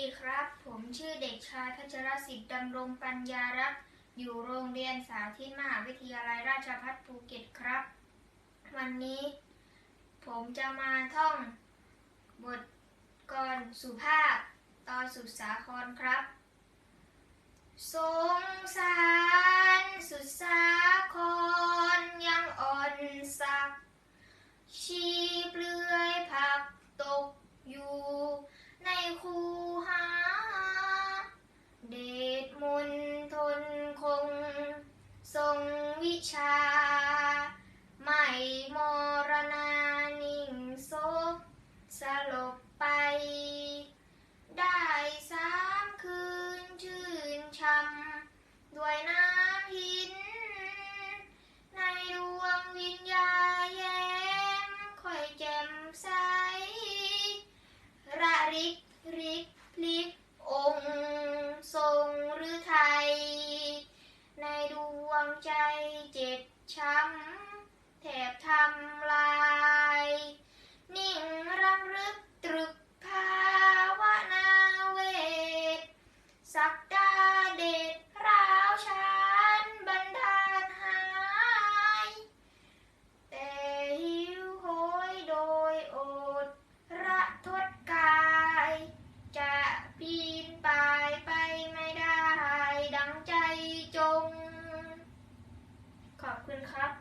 ีครับ ผมชื่อเด็กชายพัชรสิทธิ์ดำรงปัญญารักษ์อยู่โรงเรียนสาธิตมหาวิทยาลัยราชภัฏภูเก็ตครับ วันนี้ ผมจะมาท่อง บทกลสุภาพ ตอนสุดสาครครับ สงสารสุดสาครยังอ่อนสัก ชีเปลือ สลบไป ได้สามคืนชื่นช่ำด้วยน้ำหิน ในดวงวิญญาแย้มค่อยแจ่มใส ระริกริกพลิกองค์ทรงหรือไทย ในดวงใจเจ็บช้ำแทบทำลาย ขอบคุณครับ